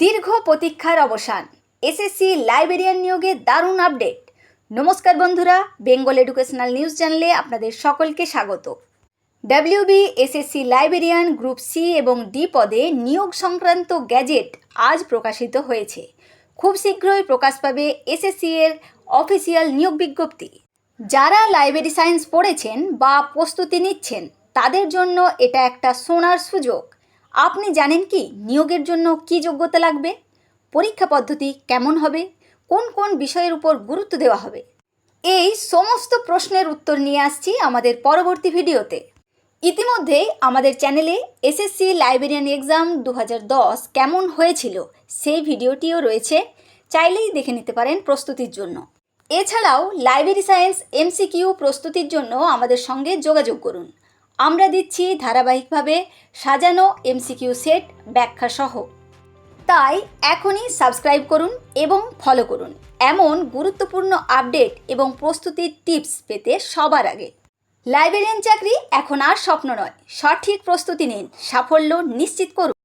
দীর্ঘ প্রতীক্ষার অবসান। এসএসসি লাইব্রেরিয়ান নিয়োগে দারুণ আপডেট নমস্কার বন্ধুরা বেঙ্গল এডুকেশনাল নিউজ চ্যানেলে আপনাদের সকলকে স্বাগত। WB SSC librarian group C এবং ডি পদে নিয়োগ সংক্রান্ত গ্যাজেট আজ প্রকাশিত হয়েছে। খুব শীঘ্রই প্রকাশ পাবে এসএসসি এর অফিসিয়াল নিয়োগ বিজ্ঞপ্তি। যারা লাইব্রেরি সায়েন্স পড়েছেন বা প্রস্তুতি নিচ্ছেন, তাদের জন্য এটা একটা সোনার সুযোগ। আপনি জানেন কি নিয়োগের জন্য কি যোগ্যতা লাগবে? পরীক্ষা পদ্ধতি কেমন হবে? কোন কোন বিষয়ের উপর গুরুত্ব দেওয়া হবে? এই সমস্ত প্রশ্নের উত্তর নিয়ে আসছি আমাদের পরবর্তী ভিডিওতে। ইতিমধ্যে আমাদের চ্যানেলে এসএসসি লাইব্রেরিয়ান এক্সাম দু হাজার দশ কেমন হয়েছিল সেই ভিডিওটিও রয়েছে। চাইলেই দেখে নিতে পারেন প্রস্তুতির জন্য। এছাড়াও লাইব্রেরি সায়েন্স এমসিকিউ প্রস্তুতির জন্য আমাদের সঙ্গে যোগাযোগ করুন। আমরা দিচ্ছি ধারাবাহিকভাবে সাজানো এমসিকিউ সেট ব্যাখ্যাসহ তাই এখনই সাবস্ক্রাইব করুন এবং ফলো করুন। এমন গুরুত্বপূর্ণ আপডেট এবং প্রস্তুতির টিপস পেতে সবার আগে। লাইব্রেরিয়ান চাকরি এখন আর স্বপ্ন নয়। সঠিক প্রস্তুতি নিন। সাফল্য নিশ্চিত করুন।